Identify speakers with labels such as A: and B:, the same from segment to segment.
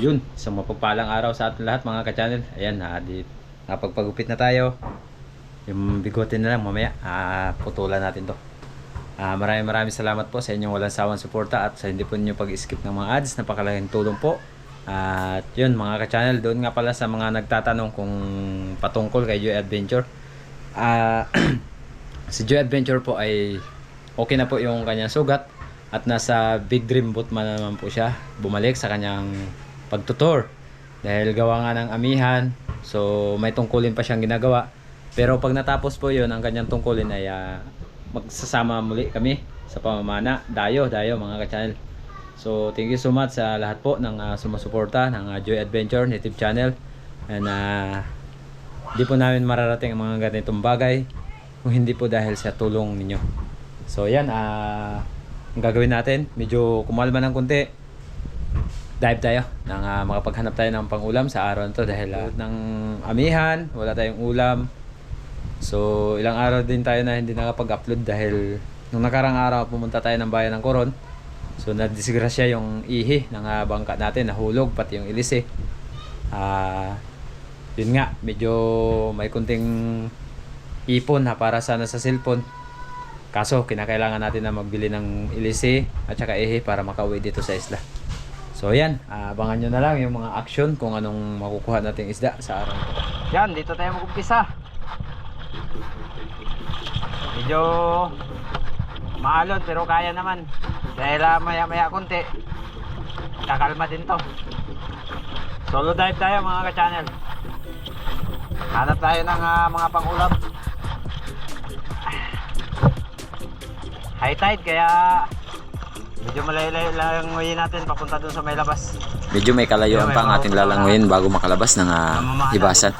A: Yun, isang mapagpalang araw sa ating lahat mga ka-channel. Ayan, na di, napagpagupit na tayo. Yung bigote na lang mamaya, ah, putulan natin to. Ah, maraming maraming salamat po sa inyong walang sawang suporta at sa hindi po ninyo pag-skip ng mga ads. Napakalaking tulong po. At yun mga ka-channel, doon nga pala sa mga nagtatanong kung patungkol kay Joy Adventure. Ah, si Joy Adventure po ay okay na po yung kanyang sugat at nasa Big Dream Boot man naman po siya bumalik sa kanyang pagtutor. Dahil gawa nga ng amihan so may tungkulin pa siyang ginagawa. Pero pag natapos po yun ang kanyang tungkulin ay ah, magsasama muli kami sa pamamana. Dayo dayo mga ka-channel. So thank you so much sa lahat po ng ah, sumusuporta ng ah, Joy Adventure native channel. And ah, di po namin mararating ang mga ganitong bagay kung hindi po dahil sa tulong ninyo. So yan ah ang gagawin natin. Medyo kumalma ng konti dive tayo nang ah, makapaghanap tayo ng pangulam sa araw na to dahil ah, ng amihan wala tayong ulam. So ilang araw din tayo na hindi nakapag-upload dahil nung nakarang araw pumunta tayo ng bayan ng Coron. So nadisgrasya yung ihi ng ah, bangka natin nahulog pati yung ilis eh. Ah yun nga medyo may kunting ipon ha para sana sa cellphone. Kaso kinakailangan natin na magbili ng ilisi at saka ihi para makauwi dito sa isla So yan, abangan nyo na lang yung mga action kung anong makukuha nating isda sa araw. Yan, dito tayo mag-umpisa. Medyo maalon pero kaya naman. Dahil ah, maya-maya konti, kakalma din to. Solo dive tayo mga ka-channel. Hanap tayo ng ah, mga pangulam. High tide kaya Medyo malayo-layo lang ngayon natin papunta dun sa may labas.
B: Medyo may kalayuan pa ang ating lalangoyin bago makalabas ng ah, hibasan.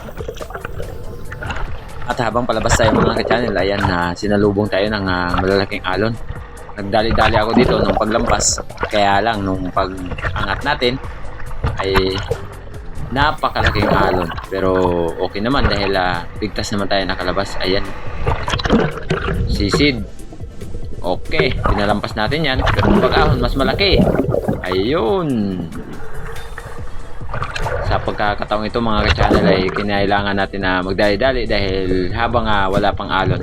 B: At habang palabas tayo mga ka-channel, ayan na sinalubong tayo ng ah, malalaking alon. Nagdali-dali ako dito nung paglampas. Kaya lang nung pag-angat natin ay napakalaking alon. Pero okay naman dahil ah, bigtas naman tayo nakalabas. Ayan. Sisid. Okay, pinalampas natin yan. Pero pag-ahon, mas malaki. Ayun. Sa pagkakataong ito mga ka-channel ay kinailangan natin na magdali-dali dahil habang ah, wala pang alon.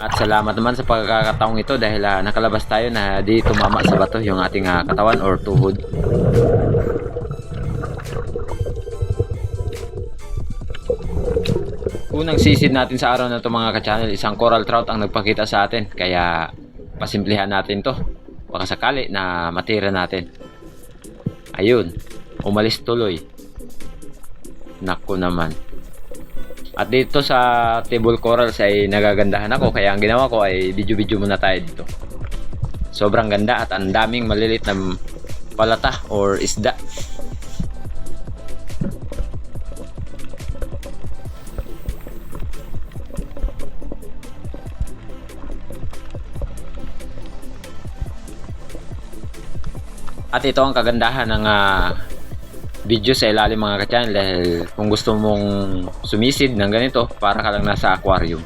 B: At salamat naman sa pagkakataong ito dahil ah, nakalabas tayo na di tumama sa bato yung ating ah, katawan or tuhod. Unang sisid natin sa araw na to mga ka-channel, isang coral trout ang nagpakita sa atin. Kaya pasimplihan natin to. Baka sakali na matira natin. Ayun, umalis tuloy. Nako naman. At dito sa table corals ay nagagandahan ako kaya ang ginawa ko ay video-video muna tayo dito. Sobrang ganda at ang daming malilit na palata or isda. At ito ang kagandahan ng ah, video sa ilalim mga ka-channel dahil kung gusto mong sumisid ng ganito para ka lang nasa aquarium.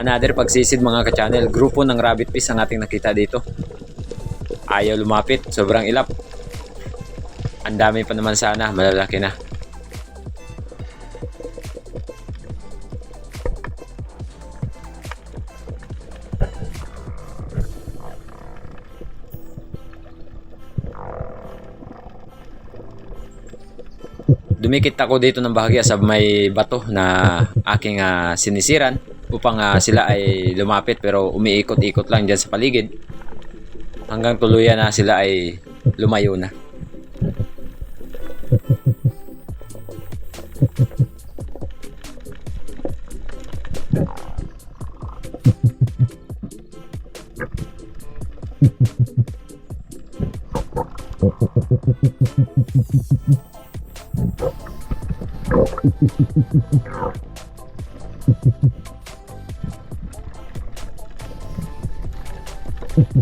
B: Another pagsisid mga ka-channel, grupo ng rabbit fish ang ating nakita dito. Ayaw lumapit, sobrang ilap. Ang dami pa naman sana, malalaki na. Dumikit ako dito ng bahagya sa may bato na aking ah, sinisiran upang ah, sila ay lumapit pero umiikot-ikot lang dyan sa paligid hanggang tuluyan na sila ay lumayo na.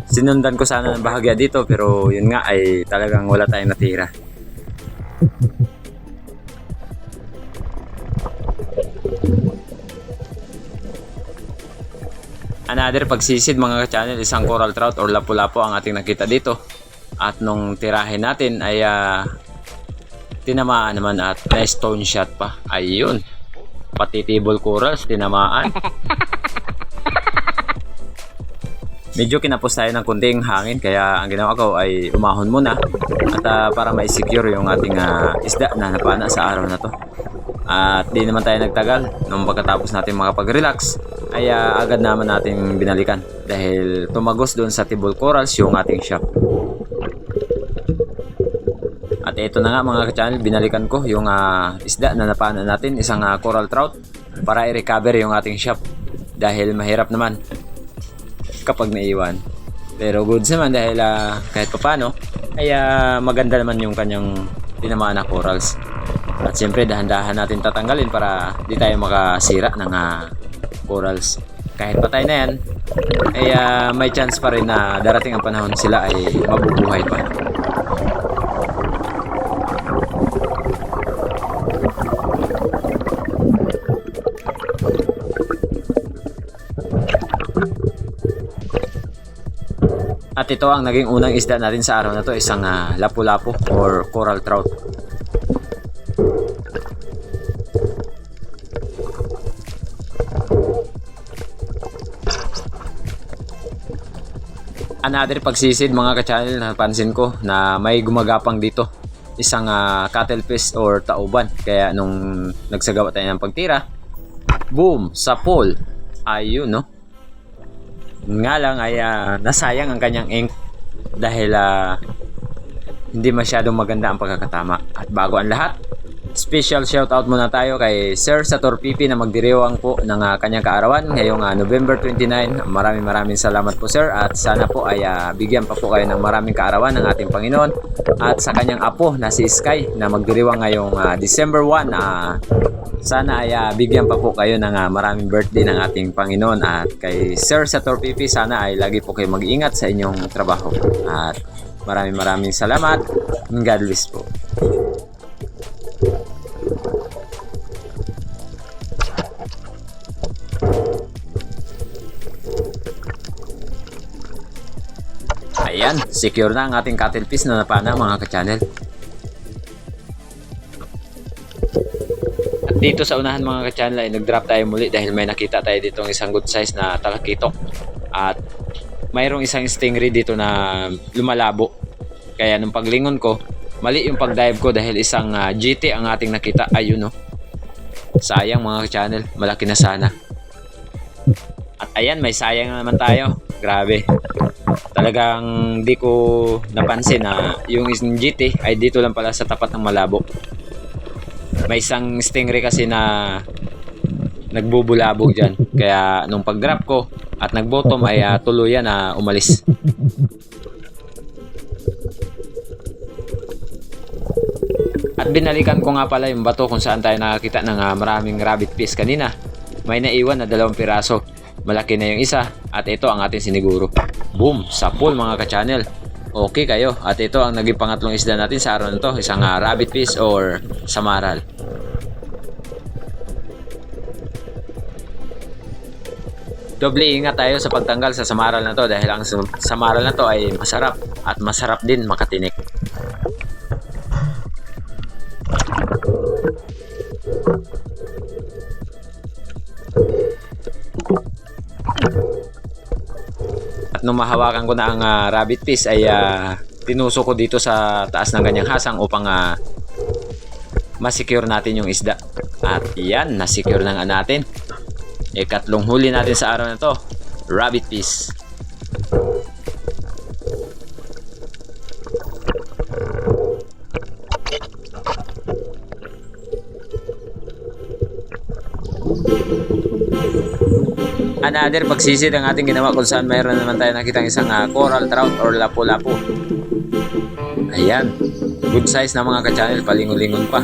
B: Sinundan ko sana ng bahagya dito pero yun nga ay talagang wala tayong natira. Another pagsisid mga ka-channel, isang coral trout or lapu-lapu ang ating nakita dito. At nung tirahin natin ay uh, tinamaan naman at na stone shot pa. Ayun. Pati table corals tinamaan. Medyo kinapos tayo ng kunting hangin kaya ang ginawa ko ay umahon muna at ah, para ma-secure yung ating ah, isda na napana sa araw na to. At di naman tayo nagtagal nung pagkatapos natin makapag-relax ay ah, agad naman natin binalikan dahil tumagos doon sa table corals yung ating shop. At ito na nga mga ka-channel, binalikan ko yung ah, isda na napana natin, isang ah, coral trout para i-recover yung ating shop dahil mahirap naman kapag naiwan. Pero goods naman dahil ah, kahit papano ay ah, maganda naman yung kanyang tinamaan na corals. At siyempre dahan-dahan natin tatanggalin para di tayo makasira ng ah, corals. Kahit patay na yan, ay ah, may chance pa rin na darating ang panahon sila ay mabubuhay pa. At ito ang naging unang isda natin sa araw na to, isang ah, lapu-lapu or coral trout. Another pagsisid mga ka-channel napansin ko na may gumagapang dito. Isang ah, cuttlefish or tauban. Kaya nung nagsagawa tayo ng pagtira boom sa pool. Ayun no nga lang ay ah, nasayang ang kanyang ink dahil ah, hindi masyadong maganda ang pagkakatama. At bago ang lahat, special shoutout muna tayo kay Sir Sator Pipi na magdiriwang po ng ah, kanyang kaarawan ngayong ah, November 29. Maraming maraming salamat po sir at sana po ay ah, bigyan pa po kayo ng maraming kaarawan ng ating Panginoon at sa kanyang apo na si Sky na magdiriwang ngayong ah, December 1 ah, sana ay ah, bigyan pa po kayo ng ah, maraming birthday ng ating Panginoon at kay Sir Sator Pipi sana ay lagi po kayo mag-ingat sa inyong trabaho. At maraming maraming salamat. God bless po. Ayan, secure na ang ating cuttlefish na napana mga ka-channel. Dito sa unahan mga ka-channel ay nag-drop tayo muli dahil may nakita tayo dito ng isang good size na talakitok. At mayroong isang stingray dito na lumalabo. Kaya nung paglingon ko, mali yung pag-dive ko dahil isang ah, GT ang ating nakita. Ayun no. Sayang mga ka-channel, malaki na sana. At ayan, may sayang na naman tayo. Grabe. Talagang di ko napansin na yung isang GT ay dito lang pala sa tapat ng malabo. May isang stingray kasi na nagbubulabog dyan. Kaya nung pag-drop ko at nag-bottom ay ah, tuluyan na umalis. At binalikan ko nga pala yung bato kung saan tayo nakakita ng ah, maraming rabbit fish kanina. May naiwan na dalawang piraso. Malaki na yung isa at ito ang ating siniguro. Boom! Sa pool mga ka-channel. Okay kayo. At ito ang naging pangatlong isda natin sa araw na to. Isang ah, rabbit fish or samaral. Doble ingat tayo sa pagtanggal sa samaral na to dahil ang sam- samaral na to ay masarap at masarap din makatinik. Nung mahawakan ko na ang ah, rabbit fish ay ah, tinuso ko dito sa taas ng ganyang hasang upang ah, masecure natin yung isda. At yan, nasecure na nga natin. Ikatlong huli natin sa araw na to, rabbit fish. Another pagsisid ang ating ginawa kung saan mayroon naman tayo nakitang isang ah, coral trout or lapu-lapu. Ayan. Good size na mga ka-channel, palingon-lingon pa.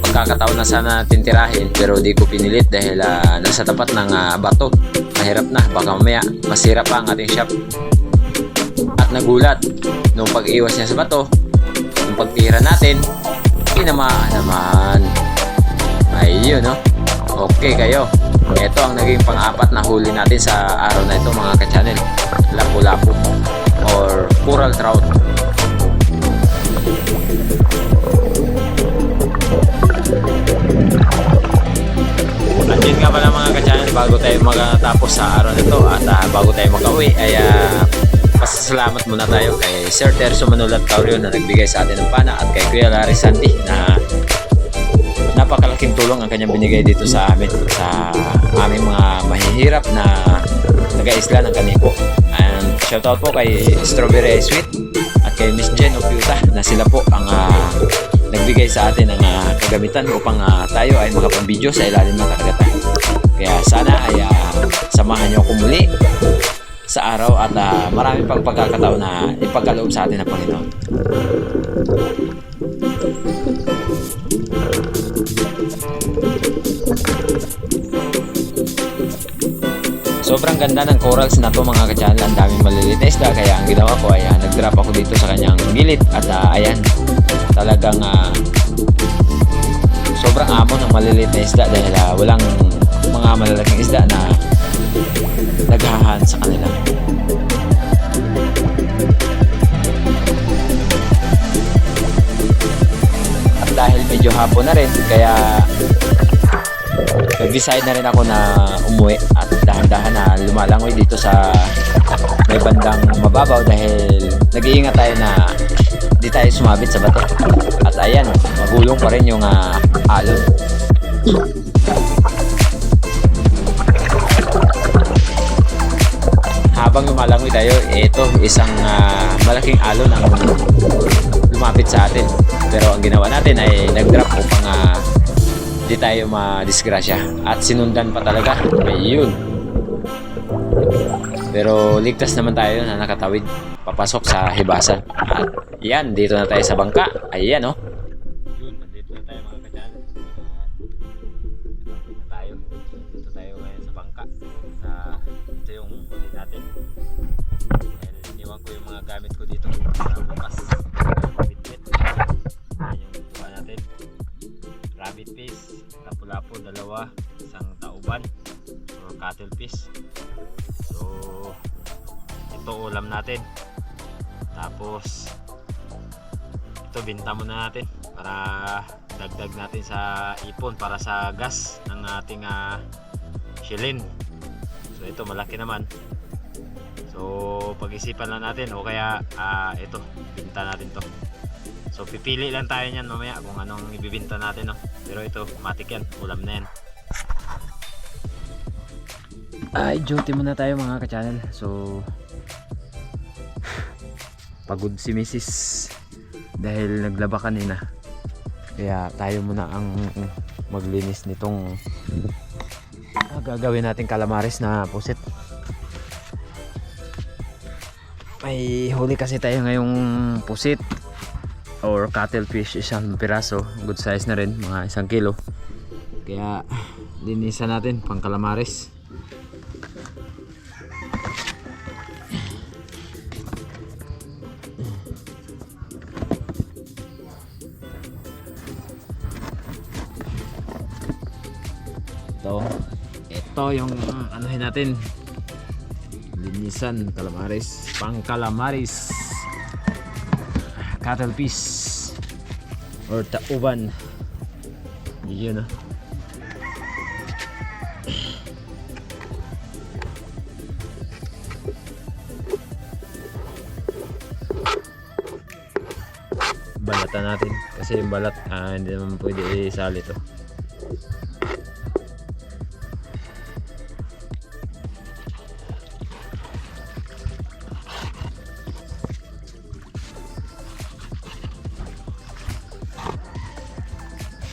B: Pagkakataon na sana natin tirahin pero di ko pinilit dahil ah, nasa tapat ng ah, bato. Mahirap na, baka mamaya masira pa ang ating shop. At nagulat, nung pag-iwas niya sa bato, nung pagtira natin, tinamaan naman. Ayun, no? Okay kayo. Ito ang naging pang-apat na huli natin sa araw na ito mga ka-channel. Lapu-lapu or coral trout. At yun nga pala mga ka-channel, bago tayo magtapos sa araw na ito at ah, bago tayo mag-uwi ay ah, pasasalamat muna tayo kay Sir Terzo Manulat Caurio na nagbigay sa atin ng pana at kay Kuya Larry Santi na napakalaking tulong ang kanyang binigay dito sa amin sa aming mga mahihirap na taga-isla ng Kanipo. And shoutout po kay Strawberry Sweet at kay Miss Jen Opiuta na sila po ang ah, nagbigay sa atin ng ah, kagamitan upang ah, tayo ay makapang-video sa ilalim ng karagatan. Kaya sana ay ah, samahan niyo ako muli sa araw at ah, marami pang na ipagkaloob sa atin ng Panginoon. Sobrang ganda ng corals na to mga ka-channel. Ang daming maliliit na isda. Kaya ang ginawa ko ay ah, nag-drop ako dito sa kanyang gilid. At ah, ayan, talagang ah, sobrang amo ng maliliit na isda dahil ah, walang mga malalaking isda na naghahan sa kanila. At dahil medyo hapon na rin, kaya nag-decide na rin ako na umuwi at dahan-dahan na lumalangoy dito sa may bandang mababaw dahil nag-iingat tayo na di tayo sumabit sa bato. At ayan, magulong pa rin yung ah, alon. Habang lumalangoy tayo, ito isang ah, malaking alon ang lumapit sa atin. Pero ang ginawa natin ay nag-drop upang ah, di tayo madisgrasya. At sinundan pa talaga. Ayun. Pero ligtas naman tayo na nakatawid. Papasok sa hibasan. At yan dito na tayo sa bangka. Ayan oh cuttlefish. So ito ulam natin. Tapos ito binta muna natin para dagdag natin sa ipon para sa gas ng ating uh, shilin. So ito malaki naman. So pag-isipan lang natin o kaya ah, ito binta natin to. So pipili lang tayo niyan mamaya kung anong ibibinta natin no. Pero ito, matik yan, ulam na yan. Ay, duty muna tayo mga ka-channel. So pagod si Mrs. dahil naglaba kanina. Kaya tayo muna ang maglinis nitong ah, gagawin natin calamares na pusit. May huli kasi tayo ngayong pusit or cuttlefish isang piraso good size na rin mga isang kilo kaya linisan natin pang calamares yung uh, anuhin natin. Linisan calamares pang calamares cuttlefish or tauban yun ah. Balatan natin kasi yung balat ah, hindi naman pwede isali to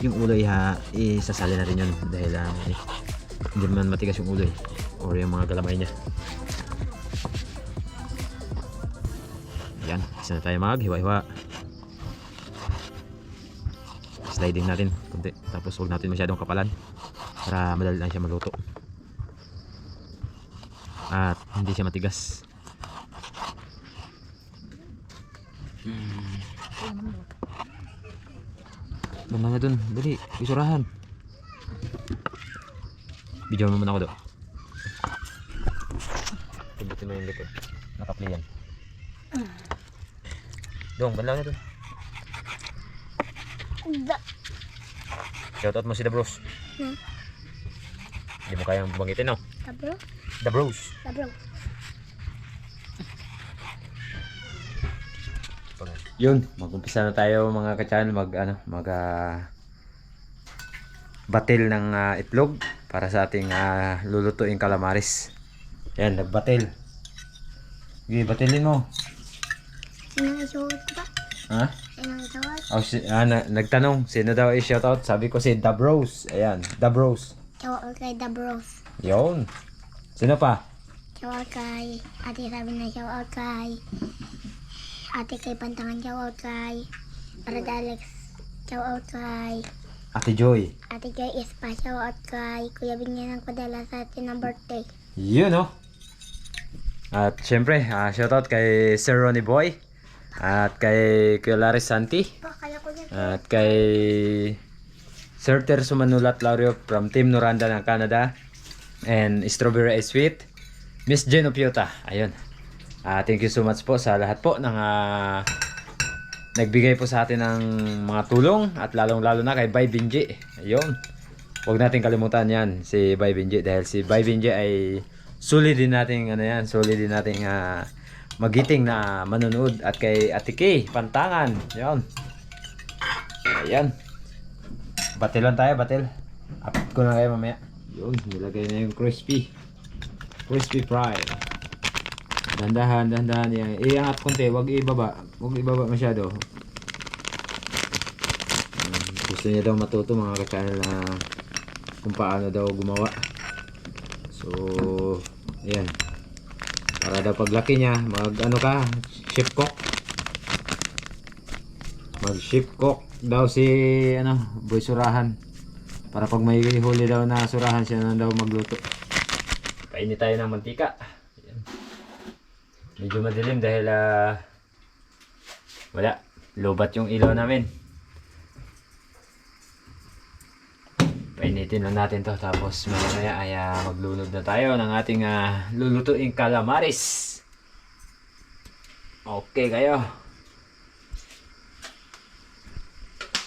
B: yung uloy ha isasali na rin yun dahil ah, eh, hindi man matigas yung uloy or yung mga galamay niya. Yan isa na tayo mag hiwa-hiwa. Sliding natin kunti. Tapos huwag natin masyadong kapalan para madali lang siya maluto. At hindi siya matigas Mana na dun, dali, isurahan. Video mo muna ako doon. Tubutin mo yung likod. Naka-play yan. Dong, banlaw na doon. Shoutout mo si The Bros.
C: Hmm.
B: Hindi mo kayang banggitin, no?
C: Tabro?
B: The Bros.
C: Tabro.
B: Yun, mag-umpisa na tayo mga ka-channel mag ano, mag ah, batil ng ah, itlog para sa ating ah, lulutuing calamaris. Yan, nagbatil. Sige, batilin mo.
C: Sino ang isuot ko ba?
B: Ha?
C: Sino ang isuot?
B: Oh, si, ah, na- nagtanong, sino daw i-shoutout? Sabi ko si The Bros. Ayan, The Bros.
C: Shout kay The Bros.
B: Yun. Sino pa?
C: Shout kay Ate sabi na shout kay Ate kay Pantangan shout kay Brad Alex shout kay
B: Ate Joy.
C: Ate Joy Ispa shout kay Kuya Binyan ng padala sa atin ng birthday.
B: Yun, oh. At syempre, ah, shoutout kay Sir Ronnie Boy. At kay Kuya Laris Santi.
C: Pa.
B: At kay Sir Terso Manulat Laurio from Team Noranda ng Canada. And Strawberry Ice Sweet. Miss Jen Opiota. Ayun. Ah, thank you so much po sa lahat po ng ah, nagbigay po sa atin ng mga tulong at lalong lalo na kay Bay Binji. Ayun. Huwag natin kalimutan yan si Bay Binji dahil si Bay Binji ay sulit din nating ano yan, sulit din nating ah, magiting na manonood at kay Ate Kay Pantangan. Ayun. Ayan. Batilan tayo, batil. Upload ko na kayo mamaya. Yun, nilagay na yung crispy. Crispy fry. Dandahan, dandahan yan. Iangat konti, wag ibaba. Wag ibaba masyado. Gusto niya daw matuto mga ka-channel na kung paano daw gumawa. So, ayan. Para daw paglaki niya, mag ano ka, chef cook mag ship cook daw si ano boy surahan para pag may huli daw na surahan siya na daw magluto kainit tayo ng mantika. Medyo madilim dahil ah, wala lobat yung ilaw namin painitin lang natin to tapos mamaya ay ah, maglunod na tayo ng ating ah, lulutuing calamaris okay kayo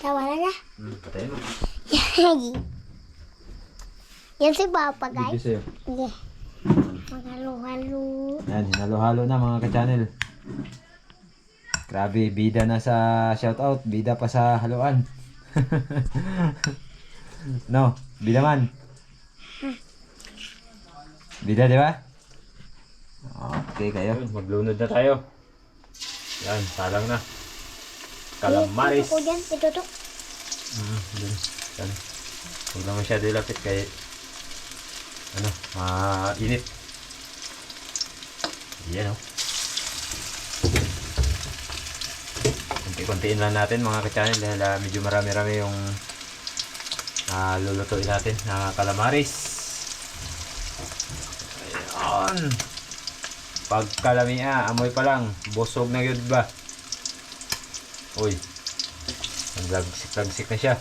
C: Tawa na.
B: Hmm, patayin mo.
C: Yan si Papa guys.
B: sa'yo.
C: Sige. Maghalo-halo.
B: Yan, hinalo-halo na mga ka-channel. Grabe, bida na sa shoutout. Bida pa sa haluan. no, bida man. Bida, di ba? Okay kayo. Maglunod na tayo. Yan, salang na. Calamaris.
C: Ito ko dyan. Ito to.
B: Mm, dun. Yan. Huwag lang masyado ilapit kay ano, mainit. Yan oh. Kunti-kuntiin lang natin mga ka-channel dahil ah, medyo marami-rami yung ah, lulutuin natin na calamaris. Ayan. Pagkalami ah, amoy pa lang. Busog na yun ba? Uy. Naglagsik-lagsik na siya.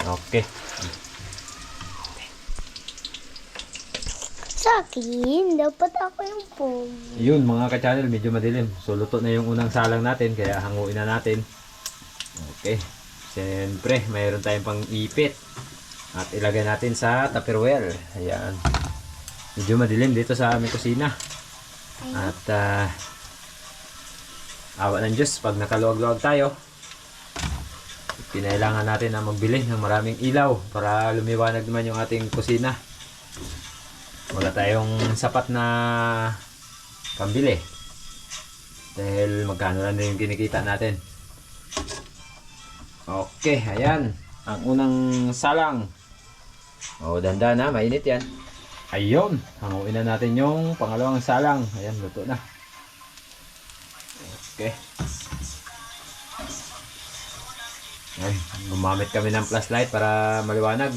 B: Okay.
C: Sa akin, dapat ako yung phone.
B: Yun mga ka-channel, medyo madilim. So luto na yung unang salang natin, kaya hanguin na natin. Okay. Siyempre, mayroon tayong pang ipit. At ilagay natin sa tupperware. Ayan. Medyo madilim dito sa aming kusina. At ah, awa ng Diyos, pag nakaluwag-luwag tayo, pinailangan natin na magbili ng maraming ilaw para lumiwanag naman yung ating kusina. Wala tayong sapat na pambili. Dahil magkano lang din yung kinikita natin. Okay, ayan. Ang unang salang. O, danda na, mainit yan. Ayun, hanguin na natin yung pangalawang salang. Ayan, luto na. Okay. Ay, gumamit kami ng flashlight para maliwanag.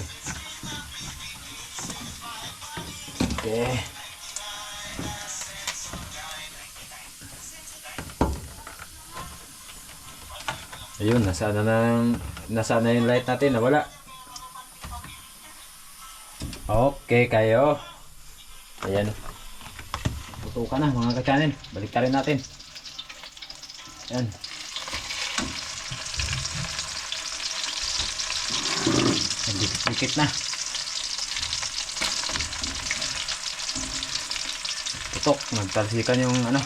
B: Okay. Ayun, nasaan na nang nasaan na yung light natin, nawala. Okay kayo. Ayan. Puto ka na mga ka-channel. Balik rin natin. Ayan. Nagdikit-dikit na. Putok. Nagtalsikan yung ano.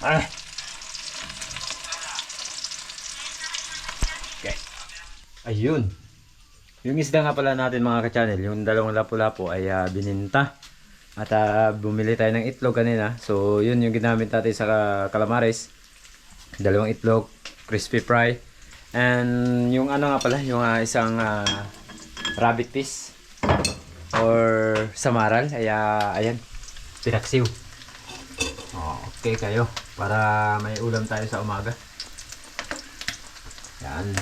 B: Ah. Okay. Ayun. Yung isda nga pala natin mga ka-channel, yung dalawang lapu-lapu ay ah, bininta. At ah, bumili tayo ng itlog kanina. So yun yung ginamit natin sa calamares. Dalawang itlog, crispy fry. And yung ano nga pala, yung ah, isang ah, rabbit piece or samaral. Ay, ah, ayan, pinaksiw. Okay kayo. Para may ulam tayo sa umaga. Yan.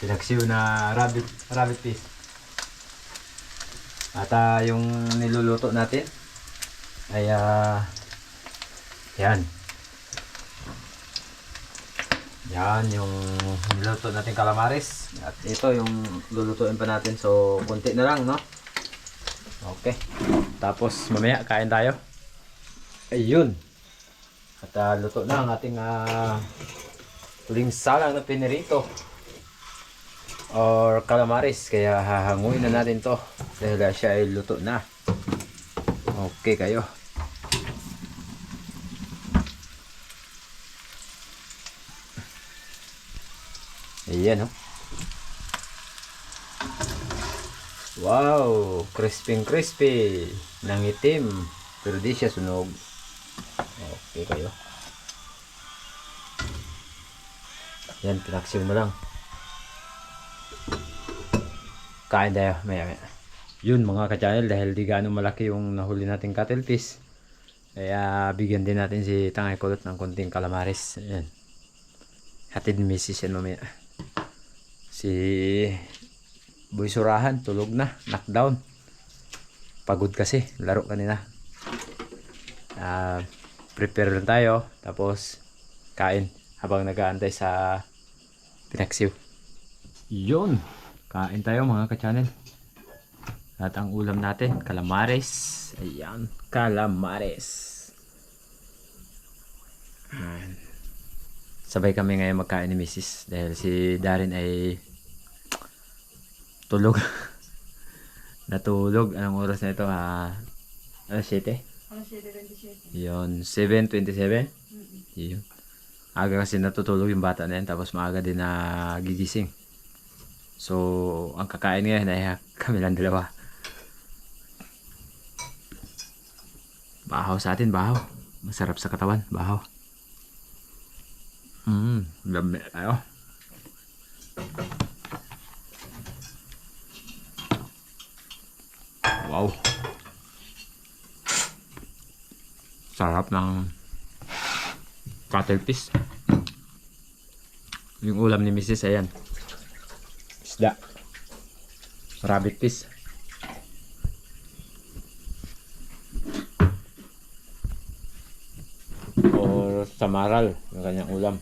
B: Pinaksiw na rabbit, rabbit piece. At ah, yung niluluto natin ay ah, yan. Yan yung niluto natin calamares. At ito yung lulutuin pa natin. So, konti na lang, no? Okay. Tapos mamaya kain tayo. Ayun. At ah, luto na ang ating uh, tuling salang na pinirito or calamares kaya hahanguin na natin to dahil ah, siya ay luto na okay kayo ayan oh wow crispy crispy. Nangitim pero di siya sunog. Okay kayo. Yan pinaksiw na lang. Kain tayo maya maya yun mga ka-channel dahil di gaano malaki yung nahuli nating cuttlefish kaya bigyan din natin si Tangay Kulot ng konting calamares ayan. Hatid Mrs. yan mamaya. Si Boy Surahan tulog na. Knockdown. Pagod kasi laro kanina. Ah, prepare lang tayo tapos kain habang nag-aantay sa pinaksiw. Yun. Kain tayo mga ka-channel. At ang ulam natin calamares. Ayan calamares. Sabay kami ngayon magkain ni Mrs. dahil si Darin ay tulog natulog. Anong oras na ito? Ha alas 7 yun 7.27 yun. Aga kasi natutulog yung bata na yan tapos maaga din na gigising so ang kakain ngayon ay kami lang dalawa. Bahaw sa atin bahaw. Masarap sa katawan bahaw. Mm lami tayo wow sarap ng cuttlefish yung ulam ni Mrs. ayan isda rabbit fish or samaral yung kanyang ulam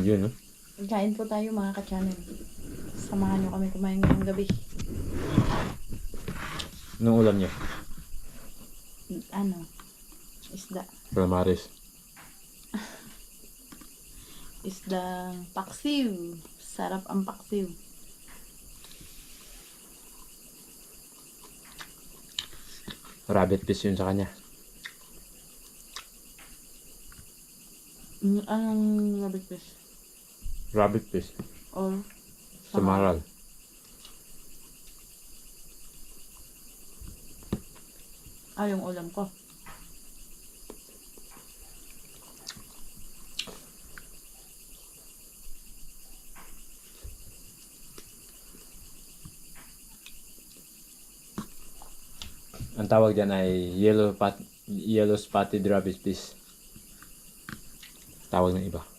B: yun no
D: Kain po tayo mga ka-channel. Samahan nyo kami kumain ngayong gabi.
B: Anong ulam niyo?
D: Ano? Isda.
B: calamares
D: Isdang paksiw. Sarap ang paksiw.
B: rabbit fish yun sa kanya
D: Anong rabbit fish?
B: rabbit fish
D: Or
B: samaral
D: Ah, yung ulam ko.
B: ang tawag dyan ay yellow pat yellow spotted rabbit fish tawag ng iba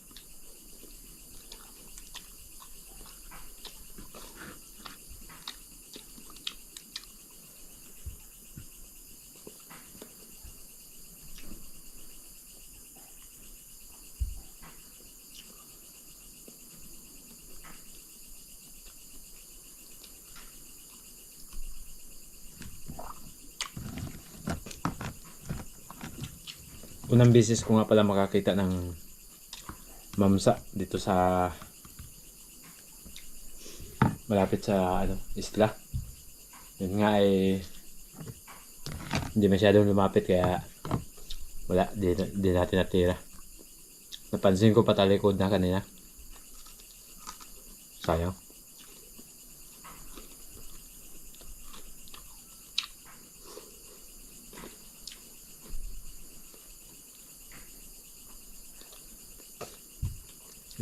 B: unang beses ko nga pala makakita ng mamsa dito sa malapit sa ano, isla. Yun nga ay hindi masyadong lumapit kaya wala, di, di natin natira. Napansin ko pa talikod na kanina. Sayang.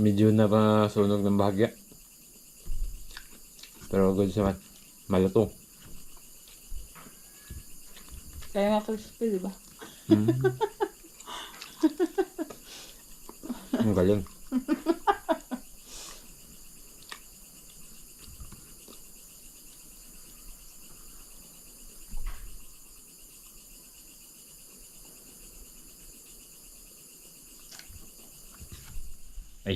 B: Medyo na pa sunog ng bahagya. Pero good naman. Malutong.
D: Kaya nga crispy, di ba?
B: Ang galing.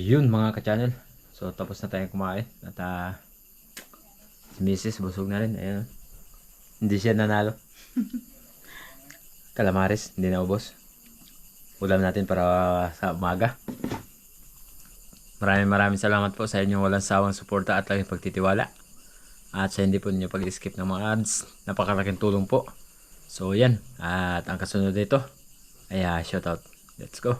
B: Ayun mga ka-channel. So tapos na tayong kumain. At ah, si Mrs. busog na rin. Ayun. Hindi siya nanalo. Calamares, hindi na ubos ulam natin para sa umaga. Maraming maraming salamat po sa inyong walang sawang suporta at laging pagtitiwala. At sa hindi po ninyo pag-skip ng mga ads, napakalaking tulong po. So yan, at ang kasunod dito ay ah, shoutout. Let's go.